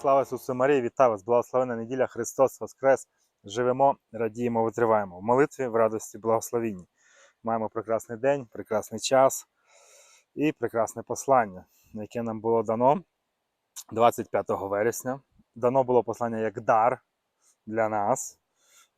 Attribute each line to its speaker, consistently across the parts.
Speaker 1: Слава Ісусу Марії, вітаю вас! Благословена неділя, Христос Воскрес! Живемо, радіємо, витриваємо. В молитві, в радості, благословінні. Маємо прекрасний день, прекрасний час і прекрасне послання, яке нам було дано 25 вересня. Дано було послання як дар для нас.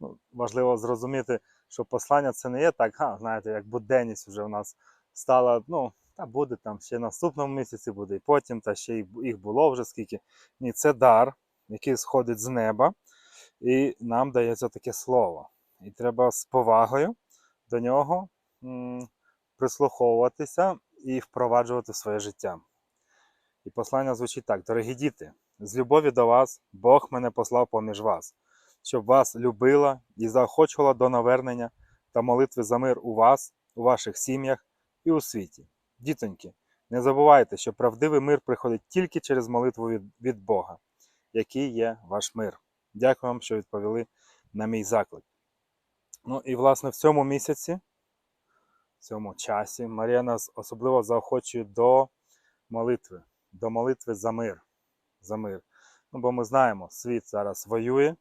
Speaker 1: Ну, важливо зрозуміти, що послання це не є так, а, знаєте, як буденність вже в нас стала. Ну, та буде там ще наступному місяці, буде і потім, та ще їх було вже скільки. Ні, це дар, який сходить з неба, і нам дається таке слово. І треба з повагою до нього прислуховуватися і впроваджувати в своє життя. І послання звучить так: дорогі діти, з любові до вас Бог мене послав поміж вас, щоб вас любила і заохочувала до навернення та молитви за мир у вас, у ваших сім'ях і у світі. Дітоньки, не забувайте, що правдивий мир приходить тільки через молитву від, від Бога, який є ваш мир. Дякую вам, що відповіли на мій заклик. Ну і власне в цьому місяці, в цьому часі, Марія нас особливо заохочує до молитви, до молитви за мир. За мир. Ну, бо ми знаємо, світ зараз воює,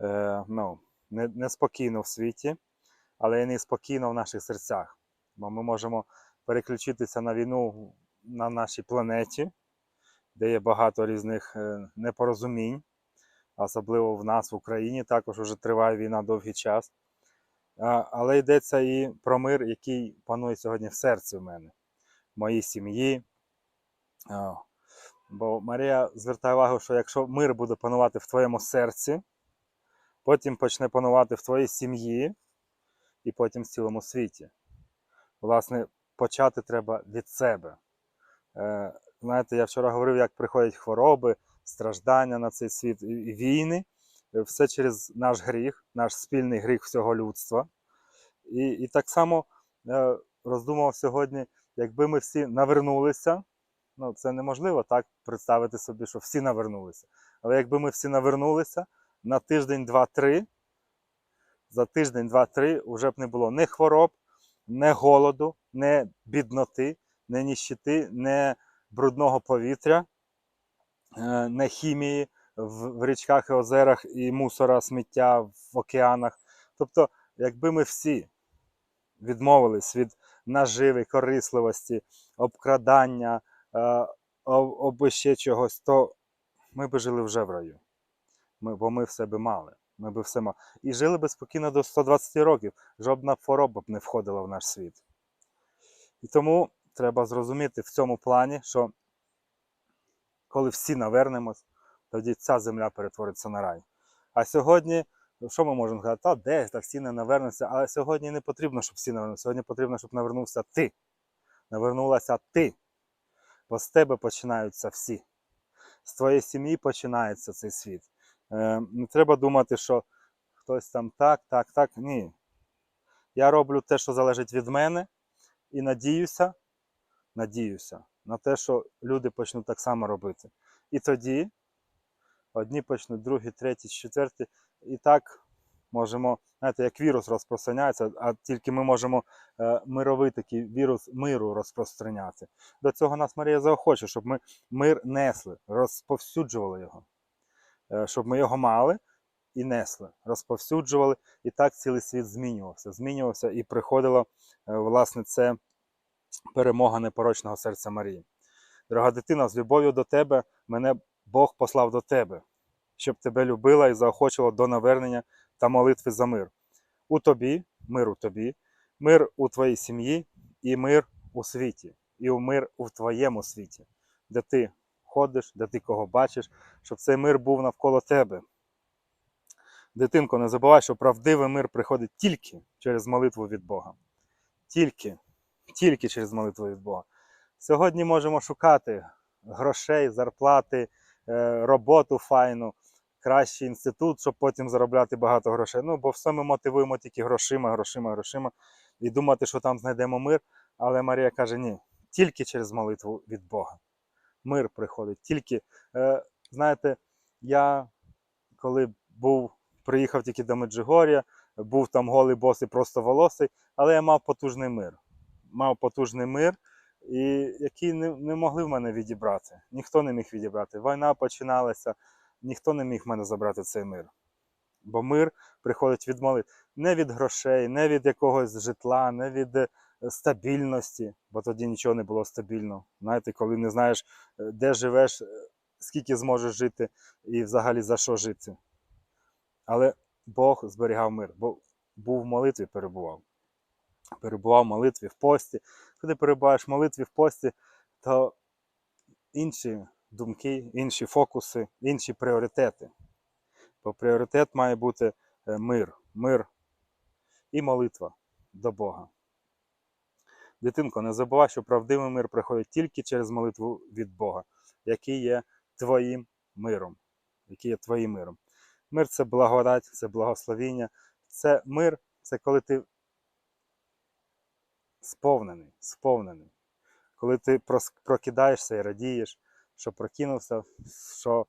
Speaker 1: е, ну, не- неспокійно в світі, але і неспокійно в наших серцях. Бо ми можемо переключитися на війну на нашій планеті, де є багато різних е, непорозумінь, особливо в нас, в Україні, також вже триває війна довгий час. Але йдеться і про мир, який панує сьогодні в серці в мене, в моїй сім'ї. Бо Марія звертає увагу, що якщо мир буде панувати в твоєму серці, потім почне панувати в твоїй сім'ї і потім в цілому світі. Власне, почати треба від себе. Е, знаєте, я вчора говорив, як приходять хвороби, страждання на цей світ війни. Е, Все через наш гріх, наш спільний гріх всього людства. І, і так само е, роздумував сьогодні, якби ми всі навернулися, ну це неможливо так представити собі, що всі навернулися. Але якби ми всі навернулися на тиждень, два-три, за тиждень, два-три вже б не було ні хвороб, не голоду, не бідноти, не ніщити, не брудного повітря, е, не хімії в, річках і озерах і мусора, сміття в океанах. Тобто, якби ми всі відмовились від наживи, корисливості, обкрадання, е, об, об ще чогось, то ми би жили вже в раю. Ми, бо ми все би мали. Ми би все мали. І жили би спокійно до 120 років. Жодна хвороба б не входила в наш світ. І тому треба зрозуміти в цьому плані, що коли всі навернемось, тоді ця земля перетвориться на рай. А сьогодні, що ми можемо сказати? Та де так всі не навернуться, але сьогодні не потрібно, щоб всі навернулися. Сьогодні потрібно, щоб навернувся ти. Навернулася ти. Бо з тебе починаються всі. З твоєї сім'ї починається цей світ. Не треба думати, що хтось там так, так, так. Ні. Я роблю те, що залежить від мене, і надіюся, надіюся на те, що люди почнуть так само робити. І тоді одні почнуть, другі, треті, четверті. І так можемо, знаєте, як вірус розпространяється, а тільки ми можемо е, мировий такий вірус миру розпространяти. До цього нас Марія заохоче, щоб ми мир несли, розповсюджували його. Е, щоб ми його мали і несли, розповсюджували, і так цілий світ змінювався. Змінювався і приходило, е, власне, це перемога непорочного серця Марії. Дорога дитина, з любов'ю до тебе мене Бог послав до тебе, щоб тебе любила і заохочувала до навернення та молитви за мир. У тобі, мир у тобі, мир у твоїй сім'ї і мир у світі, і у мир у твоєму світі, де ти ходиш, де ти кого бачиш, щоб цей мир був навколо тебе. Дитинко, не забувай, що правдивий мир приходить тільки через молитву від Бога. Тільки, тільки через молитву від Бога. Сьогодні можемо шукати грошей, зарплати, е, роботу файну, кращий інститут, щоб потім заробляти багато грошей. Ну, бо все ми мотивуємо тільки грошима, грошима, грошима і думати, що там знайдемо мир. Але Марія каже: ні, тільки через молитву від Бога. Мир приходить. Тільки, е, знаєте, я коли був, приїхав тільки до Меджигор'я, був там голий босий, просто волосий, але я мав потужний мир. Мав потужний мир, і які не, не могли в мене відібрати. Ніхто не міг відібрати. Війна починалася, ніхто не міг в мене забрати цей мир. Бо мир приходить від молитв. Не від грошей, не від якогось житла, не від е, стабільності, бо тоді нічого не було стабільно. Знаєте, коли не знаєш, е, де живеш, е, скільки зможеш жити і взагалі за що жити. Але Бог зберігав мир, бо був в молитві, перебував. Перебував в молитві в пості. Коли перебуваєш в молитві в пості, то інші думки, інші фокуси, інші пріоритети. Бо пріоритет має бути е, мир, мир і молитва до Бога. Дитинко, не забувай, що правдивий мир приходить тільки через молитву від Бога, який є твоїм миром. Який є твоїм миром. Мир це благодать, це благословіння. Це мир, це коли ти сповнений, сповнений. Коли ти прокидаєшся і радієш, що прокинувся, що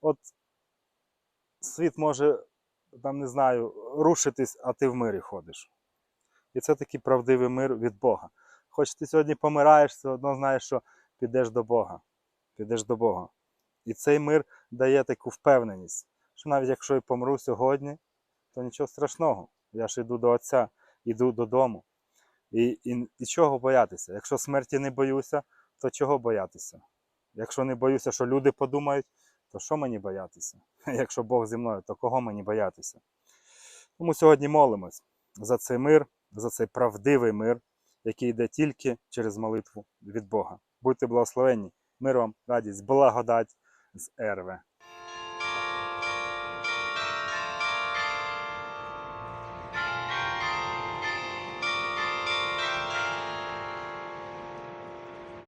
Speaker 1: от світ може, там не знаю, рушитись, а ти в мирі ходиш. І це такий правдивий мир від Бога. Хоч ти сьогодні помираєш, все одно знаєш, що підеш до Бога. Підеш до Бога. І цей мир дає таку впевненість, що навіть якщо і помру сьогодні, то нічого страшного. Я ж йду до Отця, йду додому. І, і, і чого боятися? Якщо смерті не боюся, то чого боятися? Якщо не боюся, що люди подумають, то що мені боятися? Якщо Бог зі мною, то кого мені боятися? Тому сьогодні молимось за цей мир, за цей правдивий мир, який йде тільки через молитву від Бога. Будьте благословенні, мир вам, радість, благодать з Ерве.